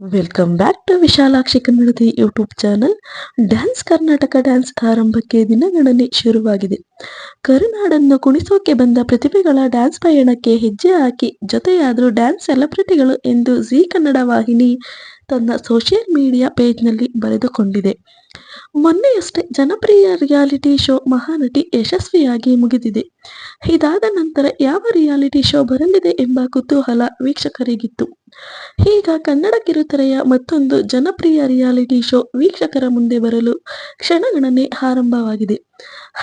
Welcome back to Vishalakshi Kannadati YouTube channel dance Karnataka dance ಆರಂಭಕ್ಕೆ ದಿನಗಣನೆ ಶುರುವಾಗಿದೆ ಕರುನಾಡನ್ನು ಕುಣಿಸೋಕೆ ಬಂದ ಪ್ರತಿಭೆಗಳ ಡ್ಯಾನ್ಸ್ ಪಯಣಕ್ಕೆ ಹೆಜ್ಜೆ ಹಾಕಿ ಜೊತೆಯಾದರೂ ಡ್ಯಾನ್ಸ್ ಸೆಲೆಬ್ರಿಟಿಗಳು ಎಂದು ಜಿ ಕನ್ನಡ ವಾಹಿನಿ ತನ್ನ ಸೋಷಿಯಲ್ ಮೀಡಿಯಾ ಪೇಜ್ನಲ್ಲಿ ಬರೆದುಕೊಂಡಿದೆ ಮೊನ್ನೆಯಷ್ಟೇ ಜನಪ್ರಿಯ ರಿಯಾಲಿಟಿ ಶೋ ಮಹಾನಟಿ ಯಶಸ್ವಿಯಾಗಿ ಮುಗಿದಿದೆ ಇದಾದ ನಂತರ ಯಾವ ರಿಯಾಲಿಟಿ ಶೋ ಬರಲಿದೆ ಎಂಬ ಕುತೂಹಲ ವೀಕ್ಷಕರಿಗಿತ್ತು ಈಗ ಕನ್ನಡ ಕಿರುತೆರೆಯ ಮತ್ತೊಂದು ಜನಪ್ರಿಯ ರಿಯಾಲಿಟಿ ಶೋ ವೀಕ್ಷಕರ ಮುಂದೆ ಬರಲು ಕ್ಷಣಗಣನೆ ಆರಂಭವಾಗಿದೆ.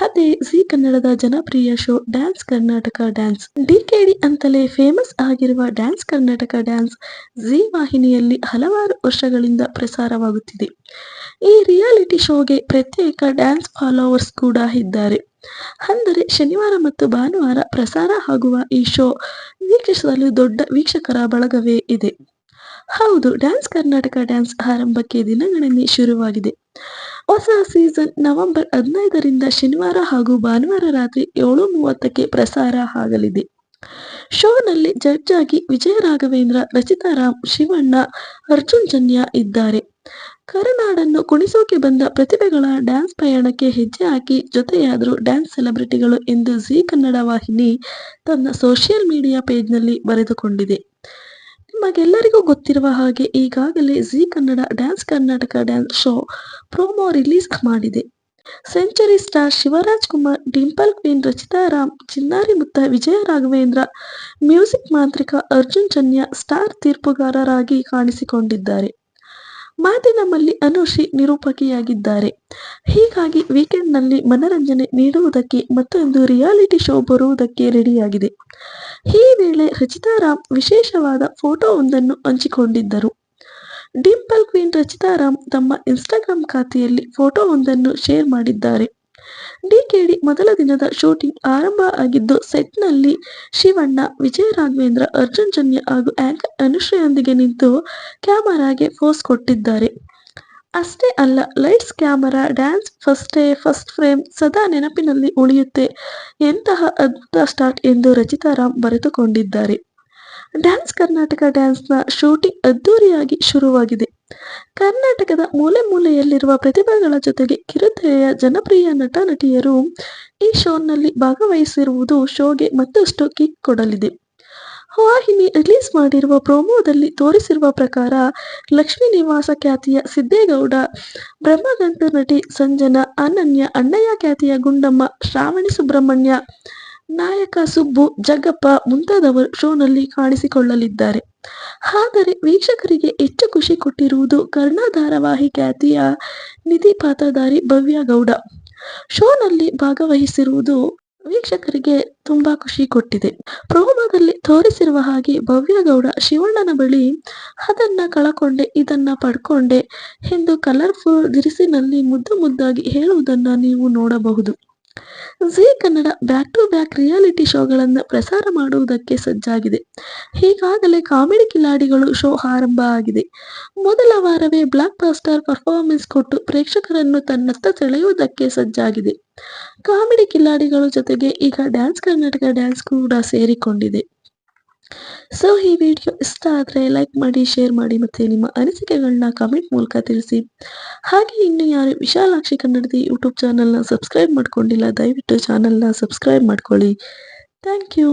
ಅದೇ ಜಿ ಕನ್ನಡದ ಜನಪ್ರಿಯ show dance Karnataka dance. DKD ಅಂತಲೇ ಫೇಮಸ್ ಆಗಿರುವ ಡ್ಯಾನ್ಸ್ ಕರ್ನಾಟಕ ಡ್ಯಾನ್ಸ್ ಜಿ ವಾಹಿನಿಯಲ್ಲಿ ಹಲವಾರು ವರ್ಷಗಳಿಂದ ಪ್ರಸಾರವಾಗುತ್ತಿದೆ. ಈ ರಿಯಾಲಿಟಿ ಶೋಗೆ ಪ್ರತ್ಯೇಕ ಡ್ಯಾನ್ಸ್ ಫಾಲೋವರ್ಸ್ ಕೂಡ ಇದ್ದಾರೆ. ಅಂದರೆ ಶನಿವಾರ ಮತ್ತು ಭಾನುವಾರ ಪ್ರಸಾರ ಆಗುವ ಈ ಶೋ ವೀಕ್ಷಿಸಲು ದೊಡ್ಡ ವೀಕ್ಷಕರ ಬಳಗವೇ ಇದೆ. ಹೌದು, ಡ್ಯಾನ್ಸ್ ಕರ್ನಾಟಕ ಡ್ಯಾನ್ಸ್ ಆರಂಭಕ್ಕೆ ದಿನಗಣನೆ ಶುರುವಾಗಿದೆ. ಹೊಸ ಸೀಸನ್ ನವೆಂಬರ್ ಹದಿನೈದರಿಂದ ಶನಿವಾರ ಹಾಗೂ ಭಾನುವಾರ ರಾತ್ರಿ ಏಳು ಮೂವತ್ತಕ್ಕೆ ಪ್ರಸಾರ ಆಗಲಿದೆ. ಶೋನಲ್ಲಿ ಜಡ್ಜ್ ಆಗಿ ವಿಜಯ ರಾಘವೇಂದ್ರ ರಚಿತಾ ರಾಮ್, ಶಿವಣ್ಣ, ಅರ್ಜುನ್ ಜನ್ಯ ಇದ್ದಾರೆ. ಕರುನಾಡನ್ನು ಕುಣಿಸೋಕೆ ಬಂದ ಪ್ರತಿಭೆಗಳ ಡ್ಯಾನ್ಸ್ ಪಯಣಕ್ಕೆ ಹೆಜ್ಜೆ ಹಾಕಿ ಜೊತೆಯಾದರೂ ಡ್ಯಾನ್ಸ್ ಸೆಲೆಬ್ರಿಟಿಗಳು ಎಂದು ಜಿ ಕನ್ನಡ ವಾಹಿನಿ ತನ್ನ ಸೋಷಿಯಲ್ ಮೀಡಿಯಾ ಪೇಜ್ನಲ್ಲಿ ಬರೆದುಕೊಂಡಿದೆ. ನಿಮಗೆಲ್ಲರಿಗೂ ಗೊತ್ತಿರುವ ಹಾಗೆ ಈಗಾಗಲೇ Zee Kannada dance Karnataka dance show promo release ಮಾಡಿದೆ. Century star Shivaraj Kumar, dimple queen, Rachita Ram, Chinnari Mutta, Vijaya Raghavendra, music ಮಾಂತ್ರಿಕ ಅರ್ಜುನ್ ಜನ್ಯ ಸ್ಟಾರ್ ತೀರ್ಪುಗಾರರಾಗಿ ಕಾಣಿಸಿಕೊಂಡಿದ್ದಾರೆ. ಮಾತಿನ ನಮ್ಮಲ್ಲಿ ಅನುಶ್ರೀ ನಿರೂಪಕಿಯಾಗಿದ್ದಾರೆ. ಹೀಗಾಗಿ ವೀಕೆಂಡ್ನಲ್ಲಿ ಮನರಂಜನೆ ನೀಡುವುದಕ್ಕೆ ಮತ್ತೊಂದು ರಿಯಾಲಿಟಿ ಶೋ ಬರುವುದಕ್ಕೆ ರೆಡಿಯಾಗಿದೆ. ಈ ವೇಳೆ ರಚಿತಾ ರಾಮ್ ವಿಶೇಷವಾದ ಫೋಟೋವೊಂದನ್ನು ಹಂಚಿಕೊಂಡಿದ್ದರು. ಡಿಂಪಲ್ ಕ್ವೀನ್ ರಚಿತಾ ರಾಮ್ ತಮ್ಮ ಇನ್ಸ್ಟಾಗ್ರಾಮ್ ಖಾತೆಯಲ್ಲಿ ಫೋಟೋವೊಂದನ್ನು ಶೇರ್ ಮಾಡಿದ್ದಾರೆ. ಡಿಕೆಡಿ ಮೊದಲ ದಿನದ ಶೂಟಿಂಗ್ ಆರಂಭ ಆಗಿದ್ದು ಸೆಟ್ನಲ್ಲಿ ಶಿವಣ್ಣ, ವಿಜಯ ರಾಘವೇಂದ್ರ, ಅರ್ಜುನ್ ಜನ್ಯ ಹಾಗೂ ಆಂಕರ್ ಅನುಶ್ರೀಯೊಂದಿಗೆ ನಿಂತು ಕ್ಯಾಮರಾಗೆ ಫೋಸ್ ಕೊಟ್ಟಿದ್ದಾರೆ. ಅಷ್ಟೇ ಅಲ್ಲ, lights camera dance first day first frame ಸದಾ ನೆನಪಿನಲ್ಲಿ ಉಳಿಯುತ್ತೆ ಎಂತಹ ಅದ್ಭುತ ಸ್ಟಾರ್ಟ್ ಎಂದು ರಚಿತಾ ರಾಮ್ ಬರೆದುಕೊಂಡಿದ್ದಾರೆ. ಡ್ಯಾನ್ಸ್ ಕರ್ನಾಟಕ ಡ್ಯಾನ್ಸ್ನ ಶೂಟಿಂಗ್ ಅದ್ಧೂರಿಯಾಗಿ ಶುರುವಾಗಿದೆ. ಕರ್ನಾಟಕದ ಮೂಲೆ ಮೂಲೆಯಲ್ಲಿರುವ ಪ್ರತಿಭೆಗಳ ಜೊತೆಗೆ ಕಿರುತೆರೆಯ ಜನಪ್ರಿಯ ನಟ ನಟಿಯರು ಈ ಶೋನಲ್ಲಿ ಭಾಗವಹಿಸಿರುವುದು ಶೋಗೆ ಮತ್ತಷ್ಟು ಕಿಕ್ ಕೊಡಲಿದೆ. ವಾಹಿನಿ ರಿಲೀಸ್ ಮಾಡಿರುವ ಪ್ರೋಮೋದಲ್ಲಿ ತೋರಿಸಿರುವ ಪ್ರಕಾರ ಲಕ್ಷ್ಮೀ ನಿವಾಸ ಖ್ಯಾತಿಯ ಸಿದ್ದೇಗೌಡ, ಬ್ರಹ್ಮಗಂಟು ನಟಿ ಸಂಜನಾ, ಅನನ್ಯ, ಅಣ್ಣಯ್ಯ ಖ್ಯಾತಿಯ ಗುಂಡಮ್ಮ, ಶ್ರಾವಣಿ ಸುಬ್ರಹ್ಮಣ್ಯ ನಾಯಕ ಸುಬ್ಬು ಜಗ್ಗಪ್ಪ ಮುಂತಾದವರು ಶೋನಲ್ಲಿ ಕಾಣಿಸಿಕೊಳ್ಳಲಿದ್ದಾರೆ. ಆದರೆ ವೀಕ್ಷಕರಿಗೆ ಹೆಚ್ಚು ಖುಷಿ ಕೊಟ್ಟಿರುವುದು ಕರ್ಣ ಧಾರಾವಾಹಿ ಖ್ಯಾತಿಯ ನಿಧಿ ಪಾತ್ರಧಾರಿ ಭವ್ಯ ಗೌಡ. ಶೋನಲ್ಲಿ ಭಾಗವಹಿಸಿರುವುದು ವೀಕ್ಷಕರಿಗೆ ತುಂಬಾ ಖುಷಿ ಕೊಟ್ಟಿದೆ. ಪ್ರೋಮೋದಲ್ಲಿ ತೋರಿಸಿರುವ ಹಾಗೆ ಭವ್ಯಗೌಡ ಶಿವಣ್ಣನ ಬಳಿ ಅದನ್ನ ಕಳಕೊಂಡೆ, ಇದನ್ನ ಪಡ್ಕೊಂಡೆ ಎಂದು ಕಲರ್ಫುಲ್ ದಿರಿಸಿನಲ್ಲಿ ಮುದ್ದು ಮುದ್ದಾಗಿ ಹೇಳುವುದನ್ನ ನೀವು ನೋಡಬಹುದು. Zee Kannada back to back reality ಶೋಗಳನ್ನು ಪ್ರಸಾರ ಮಾಡುವುದಕ್ಕೆ ಸಜ್ಜಾಗಿದೆ. ಈಗಾಗಲೇ ಕಾಮಿಡಿ ಕಿಲಾಡಿಗಳು ಶೋ ಆರಂಭ ಆಗಿದೆ. ಮೊದಲ ವಾರವೇ ಬ್ಲಾಕ್ ಬಾಸ್ಟರ್ ಪರ್ಫಾರ್ಮೆನ್ಸ್ ಕೊಟ್ಟು ಪ್ರೇಕ್ಷಕರನ್ನು ತನ್ನತ್ತ ಸೆಳೆಯುವುದಕ್ಕೆ ಸಜ್ಜಾಗಿದೆ. ಕಾಮಿಡಿ ಕಿಲಾಡಿಗಳ ಜೊತೆಗೆ ಈಗ ಡ್ಯಾನ್ಸ್ ಕರ್ನಾಟಕ ಡ್ಯಾನ್ಸ್ ಕೂಡ ಸೇರಿಕೊಂಡಿದೆ. ಸೊ ಈ ವಿಡಿಯೋ ಇಷ್ಟ ಆದರೆ ಲೈಕ್ ಮಾಡಿ ಶೇರ್ ಮಾಡಿ ಮತ್ತು ನಿಮ್ಮ ಅನಿಸಿಕೆಗಳನ್ನ ಕಮೆಂಟ್ ಮೂಲಕ ತಿಳಿಸಿ. ಹಾಗೆ ಇನ್ನು ಯಾರು ವಿಶಾಲಾಕ್ಷಿ ಕನ್ನಡದಿ ಯೂಟ್ಯೂಬ್ ಚಾನಲ್ನ ಸಬ್ಸ್ಕ್ರೈಬ್ ಮಾಡ್ಕೊಂಡಿಲ್ಲ, ದಯವಿಟ್ಟು ಚಾನಲ್ನ ಸಬ್ಸ್ಕ್ರೈಬ್ ಮಾಡ್ಕೊಳ್ಳಿ. Thank you